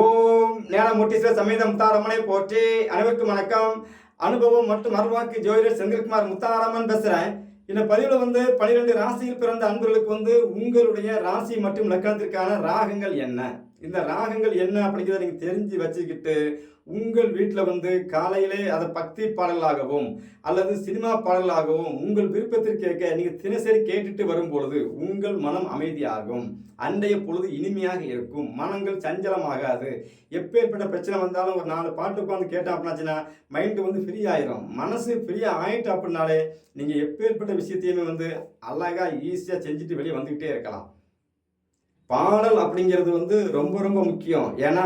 ஓம் ஞானமூர்த்தீஸ்வர சமேத முத்தாரம்மனை போற்றி அனைவருக்கும் வணக்கம். அனுபவம் மற்றும் அருள்வாக்கு ஜோதிடர் செந்தில்குமார் முத்தாரம்மன் பேசுகிறேன் இந்த பதிவில் வந்து பனிரெண்டு ராசியில் பிறந்த அன்பர்களுக்கு வந்து உங்களுடைய ராசி மற்றும் லக்கணத்திற்கான ராகங்கள் என்ன? இந்த ராகங்கள் என்ன அப்படிங்கிறத நீங்கள் தெரிஞ்சு வச்சுக்கிட்டு உங்கள் வீட்டில் வந்து காலையிலே அதை பக்தி பாடலாகவும் அல்லது சினிமா பாடலாகவும் உங்கள் விருப்பத்திற்கேற்க நீங்கள் தினசரி கேட்டுட்டு வரும் பொழுது உங்கள் மனம் அமைதியாகும். அன்றைய பொழுது இனிமையாக இருக்கும். மனங்கள் சஞ்சலமாகாது. எப்பேற்பட்ட பிரச்சனை வந்தாலும் ஒரு நாலு பாட்டு உட்காந்து கேட்டோம் அப்படின்னாச்சுன்னா மைண்டு வந்து ஃப்ரீ ஆயிரும். மனசு ஃப்ரீயாக ஆயிட்டு அப்படின்னாலே நீங்கள் எப்பேற்பட்ட விஷயத்தையுமே வந்து அழகாக ஈஸியாக செஞ்சுட்டு வெளியே வந்துக்கிட்டே இருக்கலாம். பாடல் அப்படிங்கிறது வந்து ரொம்ப ரொம்ப முக்கியம். ஏன்னா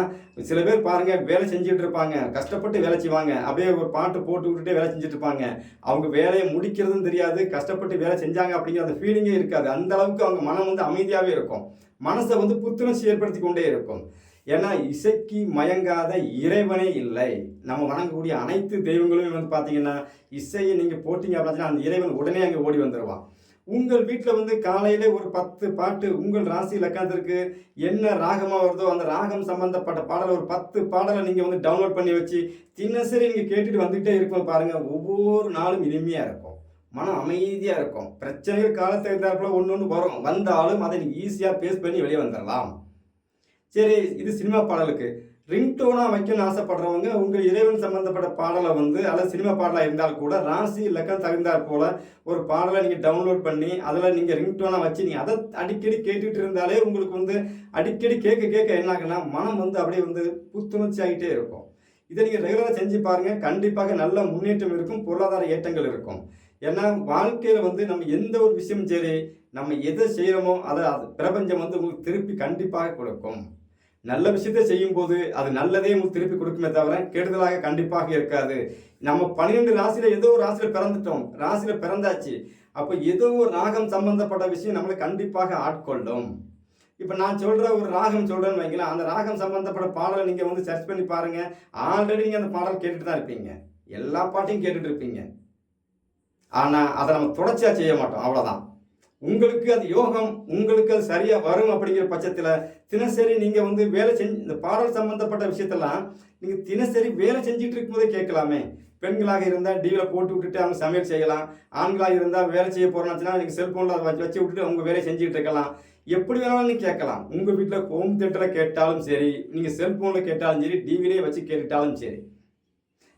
சில பேர் பாருங்க வேலை செஞ்சுட்டு இருப்பாங்க. கஷ்டப்பட்டு வேலை செய்வாங்க. அப்படியே ஒரு பாட்டு போட்டு விட்டுட்டே வேலை செஞ்சுட்டு இருப்பாங்க. அவங்க வேலையை முடிக்கிறதும் தெரியாது. கஷ்டப்பட்டு வேலை செஞ்சாங்க அப்படிங்கிற அந்த ஃபீலிங்கே இருக்காது. அந்த அளவுக்கு அவங்க மனம் வந்து அமைதியாகவே இருக்கும். மனசை வந்து புத்துணர்ச்சி ஏற்படுத்தி கொண்டே இருக்கும். ஏன்னா இசைக்கு மயங்காத இறைவனே இல்லை. நம்ம வணங்கக்கூடிய அனைத்து தெய்வங்களுமே வந்து பார்த்தீங்கன்னா இசையை நீங்கள் போட்டிங்க அப்படின்னா அந்த இறைவன் உடனே அங்கே ஓடி வந்துடுவான் உங்கள் வீட்டில் வந்து காலையில் ஒரு பத்து பாட்டு உங்கள் ராசி உட்காந்துருக்கு என்ன ராகமாக வருதோ அந்த ராகம் சம்பந்தப்பட்ட பாடலை ஒரு பத்து பாடலை நீங்கள் வந்து டவுன்லோட் பண்ணி வச்சு தினசரி நீங்கள் கேட்டுட்டு வந்துகிட்டே இருக்கும் பாருங்கள் ஒவ்வொரு நாளும் இனிமையாக இருக்கும். மனம் அமைதியாக இருக்கும். பிரச்சனைகள் காலத்தை இருந்தாப்புல ஒன்று ஒன்று வரும். வந்தாலும் அதை நீங்கள் ஈஸியாக பேஸ் பண்ணி வெளியே வந்துடலாம் சரி இது சினிமா பாடலுக்கு. ரிங்டோனாக வைக்கணும்னு ஆசைப்படுறவங்க உங்கள் இறைவன் சம்மந்தப்பட்ட பாடலை வந்து அல்லது சினிமா பாடலாக இருந்தால் கூட ராசி இலக்கம் தகுந்தாற் போல் ஒரு பாடலை நீங்கள் டவுன்லோட் பண்ணி அதில் நீங்கள் ரிங்டோனாக வச்சு நீங்கள் அதை அடிக்கடி கேட்டுட்டு இருந்தாலே உங்களுக்கு வந்து அடிக்கடி கேட்க கேட்க என்ன ஆகுன்னா மனம் வந்து அப்படியே வந்து புத்துணர்ச்சி ஆகிட்டே இருக்கும். இதை நீங்கள் ரெகுலராக செஞ்சு பாருங்கள் கண்டிப்பாக நல்ல முன்னேற்றம் இருக்கும் பொருளாதார ஏற்றங்கள் இருக்கும். ஏன்னா வாழ்க்கையில் வந்து நம்ம எந்த ஒரு விஷயமும் சரி நம்ம எதை செய்கிறோமோ அதை அது பிரபஞ்சம் வந்து உங்களுக்கு திருப்பி கண்டிப்பாக கொடுக்கும். நல்ல விஷயத்தை செய்யும்போது அது நல்லதே உங்களுக்கு திருப்பி கொடுக்குமே தவிர கெடுதலாக கண்டிப்பாக இருக்காது. நம்ம பன்னிரெண்டு ராசியில் ஏதோ ஒரு ராசியில் பிறந்துட்டோம். ராசியில் பிறந்தாச்சு. அப்போ ஏதோ ஒரு ராகம் சம்பந்தப்பட்ட விஷயம் நம்மளை கண்டிப்பாக ஆட்கொள்ளும். இப்போ நான் சொல்கிற ஒரு ராகம் சொல்கிறேன்னு வைங்களேன். அந்த ராகம் சம்பந்தப்பட்ட பாடலை நீங்கள் வந்து சர்ச் பண்ணி பாருங்கள் ஆல்ரெடி நீங்கள் அந்த பாடல் கேட்டுட்டு தான் இருப்பீங்க. எல்லா பாட்டையும் கேட்டுட்டு இருப்பீங்க. ஆனால் அதை நம்ம தொடர்ச்சியாக செய்ய மாட்டோம். அவ்வளோதான் உங்களுக்கு அது யோகம் உங்களுக்கு அது சரியாக வரும் அப்படிங்கிற பட்சத்தில் தினசரி நீங்கள் வந்து வேலை செஞ்சு இந்த பாடல் சம்மந்தப்பட்ட விஷயத்தெல்லாம் நீங்கள் தினசரி வேலை செஞ்சுட்டு இருக்கும்போதே கேட்கலாமே. பெண்களாக இருந்தால் டிவியில் போட்டு விட்டுட்டு அவங்க சமையல் செய்யலாம். ஆண்களாக இருந்தால் வேலை செய்ய போகிறோம்னா நீங்கள் செல்ஃபோனில் அதை வச்சு வச்சு விட்டுட்டு உங்கள் வேலையை செஞ்சுட்டு இருக்கலாம். எப்படி வேணாலும் நீங்கள் கேட்கலாம். உங்கள் வீட்டில் ஹோம் தேட்டரில் கேட்டாலும் சரி நீங்கள் செல்ஃபோனில் கேட்டாலும் சரி டிவிலே வச்சு கேட்டுட்டாலும் சரி.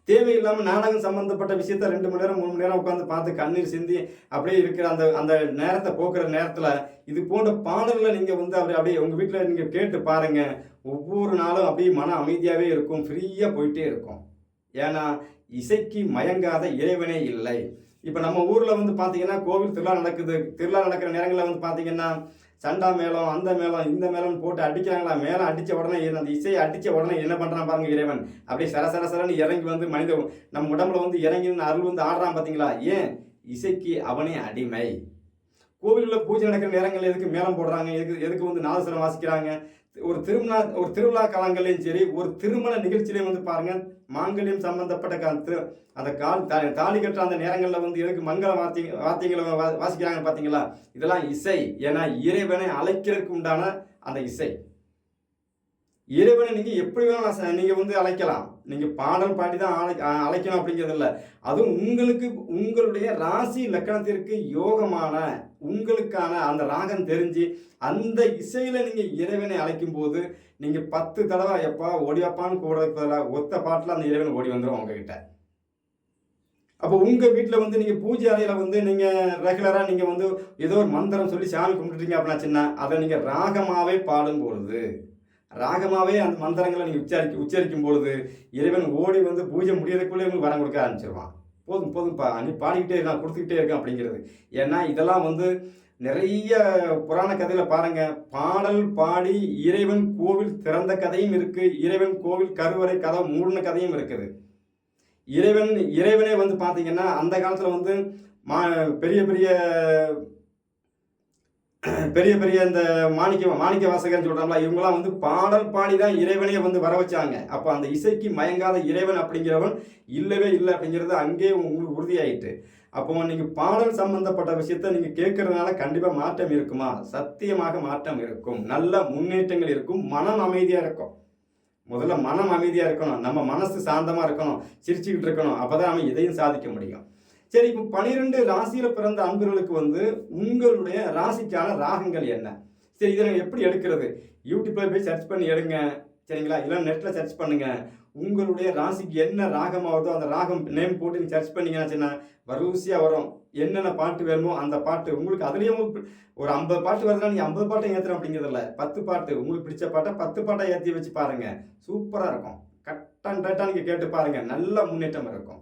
தேவையில்லாமல் நாடகம் சம்மந்தப்பட்ட விஷயத்த ரெண்டு மணி நேரம் மூணு மணி நேரம் உட்காந்து பார்த்து கண்ணீர் சிந்தி அப்படியே இருக்கிற அந்த அந்த நேரத்தை போக்குற நேரத்தில் இது போன்ற பாடல்களை நீங்கள் வந்து அப்படி அப்படியே உங்கள் வீட்டில் நீங்கள் கேட்டு பாருங்கள் ஒவ்வொரு நாளும் அப்படியே மன அமைதியாகவே இருக்கும் ஃப்ரீயாக போயிட்டே இருக்கும். ஏன்னா இசைக்கு மயங்காத இறைவனே இல்லை. இப்போ நம்ம ஊரில் வந்து பார்த்தீங்கன்னா கோவில் திருவிழா நடக்குது திருவிழா நடக்கிற நேரங்களில் வந்து பார்த்தீங்கன்னா சண்டா மேளம் அந்த மேளம் இந்த மேளம் போட்டு அடிக்கிறாங்களா? மேளம் அடித்த உடனே அந்த இசையை அடித்த உடனே என்ன பண்ணுறான் பாருங்க இறைவன். அப்படியே சர சரசரன்னு இறங்கி வந்து மனித நம்ம உடம்புல வந்து இறங்கின்னு அருள் வந்து ஆடுறான் பார்த்தீங்களா ஏன்? இசைக்கு அவனே அடிமை. கோவிலில் பூஜை நடக்கிற நேரங்கள் எதுக்கு மேளம் போடுறாங்க? எதுக்கு எதுக்கு வந்து நாதஸ்வரம் வாசிக்கிறாங்க? ஒரு திருமண ஒரு திருவிழா காலங்களிலும் சரி ஒரு திருமண நிகழ்ச்சியிலையும் வந்து பாருங்கள் மாங்கல்யம் சம்பந்தப்பட்ட கா திரு அந்த கால் தா- தாலி கட்டுற அந்த நேரங்களில் வந்து எதுக்கு மங்கள வார்த்தை வார்த்தைகளை வா- வாசிக்கிறாங்க பார்த்தீங்களா இதெல்லாம் இசை. ஏன்னா இறைவனை அழைக்கிறதுக்கு உண்டான அந்த இசை. இறைவனை நீங்கள் எப்படி வேணாலும் நீங்கள் வந்து அழைக்கலாம். நீங்கள் பாடல் பாடி தான் அழை அழைக்கணும் அப்படிங்கிறது இல்லை. அதுவும் உங்களுக்கு உங்களுடைய ராசி லக்கணத்திற்கு யோகமான உங்களுக்கான அந்த ராகம் தெரிஞ்சு அந்த இசையில் நீங்கள் இறைவனை அழைக்கும் போது நீங்கள் பத்து தடவை எப்பா ஓடியப்பான்னு கூட ஒத்த பாட்டில் அந்த இறைவன் ஓடி வந்துடும் உங்ககிட்ட. அப்போ உங்கள் வீட்டில் வந்து நீங்கள் பூஜை அறையில் வந்து நீங்கள் ரெகுலராக நீங்கள் வந்து ஏதோ ஒரு மந்திரம் சொல்லி சாமி கும்பிட்டுட்டீங்க அப்படின்னாச்சுன்னா அதை நீங்கள் ராகமாகவே பாடும் பொழுது ராகமாகவே அந்த மந்திரங்களை நீங்கள் உச்சரிக்க உச்சரிக்கும் பொழுது இறைவன் ஓடி வந்து பூஜை முடியறதுக்குள்ளே உங்களுக்கு வரம் கொடுக்க ஆரம்பிச்சிருவான். போதும் போதும்ப்பா நீ பாடிக்கிட்டே இருக்கான் நான் கொடுத்துக்கிட்டே இருக்கேன் அப்படிங்கிறது. ஏன்னா இதெல்லாம் வந்து நிறைய புராண கதையில் பாருங்க. பாடல் பாடி இறைவன் கோவில் திறந்த கதையும் இருக்கு. இறைவன் கோவில் கருவறை கதை மூடின கதையும் இருக்குது. இறைவன் இறைவனே வந்து பார்த்தீங்கன்னா அந்த காலத்தில் வந்து மா பெரிய பெரிய பெரிய பெரிய இந்த மாணிக்க மாணிக்க வாசகர்னு சொல்கிறாங்களா இவங்களாம் வந்து பாடல் பாடி தான் இறைவனையே வந்து வர வச்சாங்க. அப்போ அந்த இசைக்கு மயங்காத இறைவன் அப்படிங்கிறவன் இல்லவே இல்லை அப்படிங்கிறது அங்கேயே உங்களுக்கு உறுதியாயிட்டு. அப்போ நீங்கள் பாடல் சம்பந்தப்பட்ட விஷயத்த நீங்கள் கேட்கறதுனால கண்டிப்பாக மாற்றம் இருக்குமா? சத்தியமாக மாற்றம் இருக்கும். நல்ல முன்னேற்றங்கள் இருக்கும். மனம் அமைதியாக இருக்கும். முதல்ல மனம் அமைதியாக இருக்கணும். நம்ம மனசு சாந்தமாக இருக்கணும். சிரிச்சுக்கிட்டு இருக்கணும். அப்போ தான் நம்ம இதையும் சாதிக்க முடியும். சரி இப்போ பனிரெண்டு ராசியில் பிறந்த அன்பர்களுக்கு வந்து உங்களுடைய ராசிக்கான ராகங்கள் என்ன? சரி இதை எப்படி எடுக்கிறது? யூடியூப்பில் போய் சர்ச் பண்ணி எடுங்க. சரிங்களா? இல்லை நெட்டில் சர்ச் பண்ணுங்கள் உங்களுடைய ராசிக்கு என்ன ராகம் ஆகுதோ அந்த ராகம் நேம் போட்டு நீங்கள் சர்ச் பண்ணீங்கன்னா வரிசையாக வரும். என்னென்ன பாட்டு வேணுமோ அந்த பாட்டு. உங்களுக்கு அதுலேயும் உங்களுக்கு ஒரு ஐம்பது பாட்டு வருதுன்னா நீங்கள் ஐம்பது பாட்டை ஏற்றுறோம் அப்படிங்கிறதில்ல பத்து பாட்டு. உங்களுக்கு பிடிச்ச பாட்டை பத்து பாட்டை ஏற்றி வச்சு பாருங்கள் சூப்பராக இருக்கும். கட்டான் டேட்டாக நீங்கள் கேட்டு பாருங்கள் நல்ல முன்னேற்றம் இருக்கும்.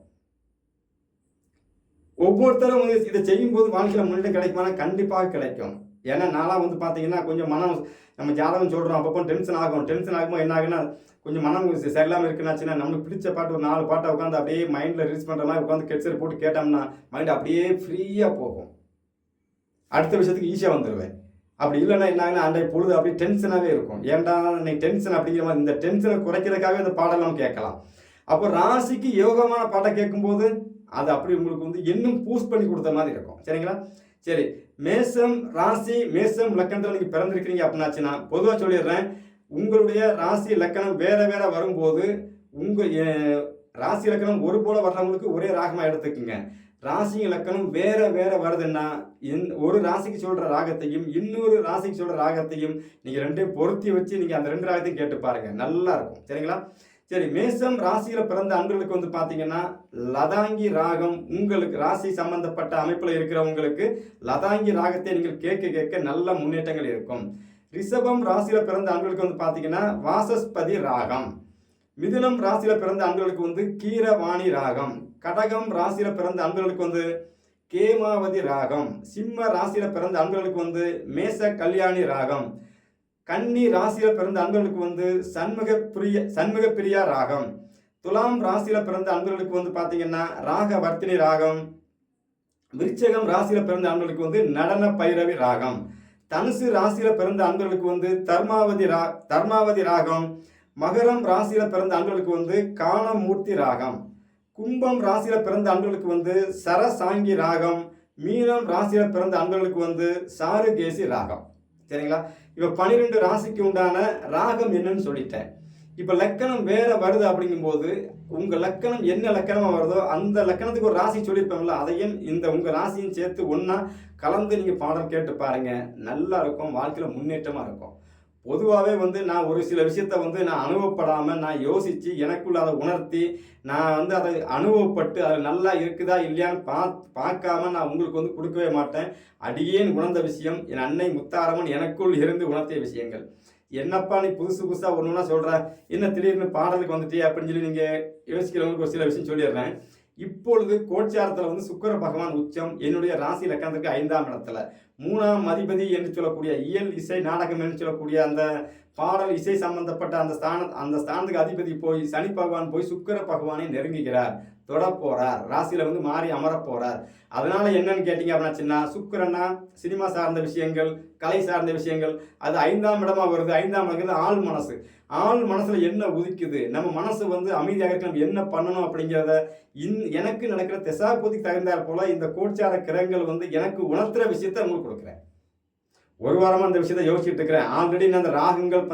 ஒவ்வொருத்தரும் வந்து இதை செய்யும்போது வாழ்க்கையில் முன்னேற்றம் கிடைக்குமானா கண்டிப்பாக கிடைக்கும். ஏன்னா நான்லாம் வந்து பார்த்தீங்கன்னா கொஞ்சம் மனம் நம்ம ஜாதகம் சொல்கிறோம் அப்பப்போ டென்ஷன் ஆகும். டென்ஷன் ஆகும்போது என்ன ஆகுன்னா கொஞ்சம் மனம் சரியில்லாமல் இருக்குன்னாச்சுன்னா நம்மளுக்கு பிடிச்ச பாட்டு ஒரு நாலு பாட்டை உட்காந்து அப்படியே மைண்டில் ரிலீஸ் பண்ணுற மாதிரி உட்காந்து கெட்சர் போட்டு கேட்டோம்னா மைண்ட் அப்படியே ஃப்ரீயாக போகும். அடுத்த விஷயத்துக்கு ஈஸியாக வந்துடுவேன் அப்படி இல்லைன்னா என்ன அண்டை அன்றைய பொழுது அப்படியே டென்ஷனாகவே இருக்கும். ஏன்டா இன்னைக்கு டென்ஷன் அப்படிங்கிற மாதிரி இந்த டென்ஷனை குறைக்கிறதுக்காகவே இந்த பாடலாம் கேட்கலாம். அப்போ ராசிக்கு யோகமான பாட்டை கேட்கும்போது அது அப்படி உங்களுக்கு வந்து இன்னும் பூஸ்ட் பண்ணி கொடுத்த மாதிரி இருக்கும். சரிங்களா? சரி மேசம் ராசி மேசம் லக்கணத்தில் நீங்கள் பிறந்திருக்கிறீங்க அப்படின்னாச்சுன்னா பொதுவாக சொல்லிடுறேன் உங்களுடைய ராசி லக்கணம் வேற வேற வரும்போது உங்கள் ராசி லக்கணம் ஒரு போல வர்றவங்களுக்கு ஒரே ராகமாக எடுத்துக்கோங்க. ராசி இலக்கணம் வேற வேற வருதுன்னா இன் ஒரு ராசிக்கு சொல்ற ராகத்தையும் இன்னொரு ராசிக்கு சொல்ற ராகத்தையும் நீங்க ரெண்டையும் பொருத்தி வச்சு நீங்க அந்த ரெண்டு ராகத்தையும் கேட்டு பாருங்க. நல்லா இருக்கும். சரிங்களா? சரி மேசம் ராசியில் பிறந்த அன்பர்களுக்கு வந்து பார்த்தீங்கன்னா லதாங்கி ராகம் உங்களுக்கு ராசி சம்பந்தப்பட்ட அமைப்பில் இருக்கிறவங்களுக்கு லதாங்கி ராகத்தை நீங்கள் கேட்க கேட்க நல்ல முன்னேற்றங்கள் இருக்கும். ரிஷபம் ராசியில் பிறந்த அன்பர்களுக்கு வந்து பார்த்தீங்கன்னா வாசஸ்பதி ராகம். மிதுனம் ராசியில் பிறந்த அன்பர்களுக்கு வந்து கீரவாணி ராகம். கடகம் ராசியில் பிறந்த அன்பர்களுக்கு வந்து கேமாவதி ராகம். சிம்ம ராசியில் பிறந்த அன்பர்களுக்கு வந்து மேச கல்யாணி ராகம். கன்னி ராசியில பிறந்த அன்பர்களுக்கு வந்து சண்முக பிரிய சண்முக பிரியா ராகம். துலாம் ராசியில பிறந்த அன்பர்களுக்கு வந்து பாத்தீங்கன்னா ராகவர்த்தினி ராகம். விருச்சகம் ராசியில பிறந்த அன்பர்களுக்கு வந்து நடன பைரவி ராகம். தனுசு ராசியில பிறந்த அன்பர்களுக்கு வந்து தர்மாவதி ரா தர்மாவதி ராகம். மகரம் ராசியில பிறந்த அன்பர்களுக்கு வந்து காணமூர்த்தி ராகம். கும்பம் ராசியில பிறந்த அன்பர்களுக்கு வந்து சரசாங்கி ராகம். மீனம் ராசியில பிறந்த அன்பர்களுக்கு வந்து சாருகேசி ராகம். சரிங்களா? இப்போ பன்னிரெண்டு ராசிக்கு உண்டான ராகம் என்னன்னு சொல்லிட்டேன். இப்போ லக்கணம் வேற வருது அப்படிங்கும்போது உங்கள் லக்கணம் என்ன லக்கணமாக வருதோ அந்த லக்கணத்துக்கு ஒரு ராசி சொல்லியிருப்பாங்கல்ல அதையும் இந்த உங்கள் ராசியும் சேர்த்து ஒன்றா கலந்து நீங்கள் பாடல் கேட்டு பாருங்கள் நல்லா இருக்கும் வாழ்க்கையில் முன்னேற்றமாக இருக்கும். பொதுவாகவே வந்து நான் ஒரு சில விஷயத்த வந்து நான் அனுபவப்படாமல் நான் யோசித்து எனக்குள்ள அதை உணர்த்தி நான் வந்து அதை அனுபவப்பட்டு அது நல்லா இருக்குதா இல்லையான்னு பா பார்க்காம நான் உங்களுக்கு வந்து கொடுக்கவே மாட்டேன். அடியேன் உணர்ந்த விஷயம் என் அன்னை முத்தாரமன் எனக்குள் இருந்து உணர்த்திய விஷயங்கள். என்னப்பா நீ புதுசு புதுசாக ஒன்று ஒன்றா சொல்கிற என்ன திடீர்னு பாடலுக்கு வந்துட்டே அப்படின்னு சொல்லி நீங்கள் யோசிக்கிறவங்களுக்கு ஒரு சில விஷயம் சொல்லிடுறேன். இப்பொழுது கோச்சாரத்தில் வந்து சுக்கர பகவான் உச்சம் என்னுடைய ராசி லக்கணத்துக்கு ஐந்தாம் இடத்துல. மூணாம் அதிபதி என்று சொல்லக்கூடிய இயல் இசை நாடகம் என்று சொல்லக்கூடிய அந்த பாடல் இசை சம்பந்தப்பட்ட அந்த ஸ்தான அந்த ஸ்தானத்துக்கு அதிபதி போய் சனி பகவான் போய் சுக்கர பகவானை நெருங்குகிறார். தொட போகிறார் ராசியில வந்து மாறி அமர போறார் அதனால என்னன்னு கேட்டீங்க அப்படின்னா சுக்கரன்னா சினிமா சார்ந்த விஷயங்கள் கலை சார்ந்த விஷயங்கள் அது ஐந்தாம் இடமா வருது. ஐந்தாம் இடங்கிறது ஆள் மனசு. ஆள் மனசுல என்ன உதிக்குது? நம்ம மனசு வந்து அமைதியாக இருக்க நம்ம என்ன பண்ணணும் அப்படிங்கிறத இன் எனக்கு நடக்கிற திசாபூதிக்கு தகுந்தாற் போல இந்த கோட்சார கிரகங்கள் வந்து எனக்கு உணர்த்துற விஷயத்த உங்களுக்கு கொடுக்குறேன். ஒரு வாரமா அந்த விஷயத்த யோசிச்சுட்டு இருக்கிறேன். ஆல்ரெடி நான் அந்த ராகங்கள்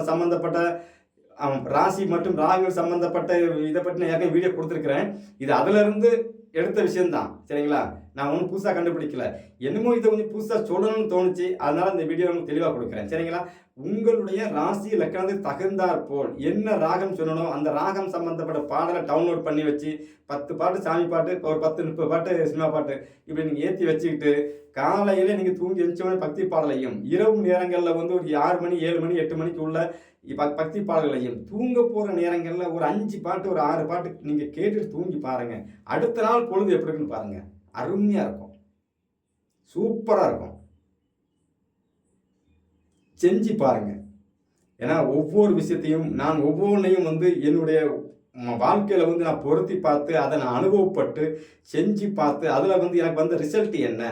சம்பந்தப்பட்ட ராசி மற்றும் ராகங்கள் சம்பந்தப்பட்ட இதை பற்றி நான் ஏற்கனவே வீடியோ கொடுத்துருக்குறேன். இது அதிலிருந்து எடுத்த விஷயம்தான். சரிங்களா? நான் ஒன்றும் புதுசாக கண்டுபிடிக்கல. என்னமோ இதை கொஞ்சம் புதுசாக சொல்லணும்னு தோணுச்சு. அதனால் இந்த வீடியோ உங்களுக்கு தெளிவாக கொடுக்குறேன். சரிங்களா? உங்களுடைய ராசி லக்கணத்துக்கு தகுந்தார் போல் என்ன ராகம் சொல்லணும்? அந்த ராகம் சம்பந்தப்பட்ட பாடலை டவுன்லோட் பண்ணி வச்சு பத்து பாட்டு சாமி பாட்டு ஒரு பத்து முப்பது பாட்டு சினிமா பாட்டு இப்படி நீங்கள் ஏற்றி வச்சுக்கிட்டு காலையில் நீங்கள் தூங்கி எழுந்தோடனே பக்தி பாடலையும் இரவு நேரங்களில் வந்து ஒரு ஆறு மணி ஏழு மணி எட்டு மணிக்கு உள்ள பக்தி பாடல்களையும் தூங்க போகிற நேரங்களில் ஒரு அஞ்சு பாட்டு ஒரு ஆறு பாட்டு நீங்கள் கேட்டுட்டு தூங்கி பாருங்கள் அடுத்த நாள் பொழுது எப்படி இருக்குன்னு பாருங்கள் அருமையாக இருக்கும். சூப்பராக இருக்கும். செஞ்சு பாருங்கள் ஏன்னா ஒவ்வொரு விஷயத்தையும் நான் ஒவ்வொன்றையும் வந்து என்னுடைய வாழ்க்கையில் வந்து நான் பொருத்தி பார்த்து அதை நான் அனுபவப்பட்டு செஞ்சு பார்த்து அதில் வந்து எனக்கு வந்த ரிசல்ட் என்ன?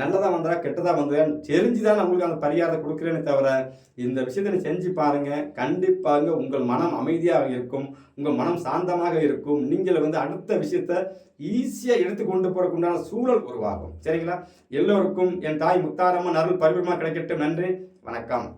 நல்லதாக வந்துடா கெட்டதாக வந்தா தெரிஞ்சு தான் நான் உங்களுக்கு அந்த பரிகாரத்தை கொடுக்குறேன்னு தவிர இந்த விஷயத்தை நீ செஞ்சு பாருங்கள் கண்டிப்பாக உங்கள் மனம் அமைதியாக இருக்கும். உங்கள் மனம் சாந்தமாக இருக்கும். நீங்கள் வந்து அடுத்த விஷயத்த ஈஸியாக எடுத்து கொண்டு போறதுக்குண்டான சூழல் உருவாகும். சரிங்களா? எல்லோருக்கும் என் தாய் முத்தாரம்மன் அருள் பரிபூர்ணமாக கிடைக்கட்டும். நன்றி. வணக்கம்.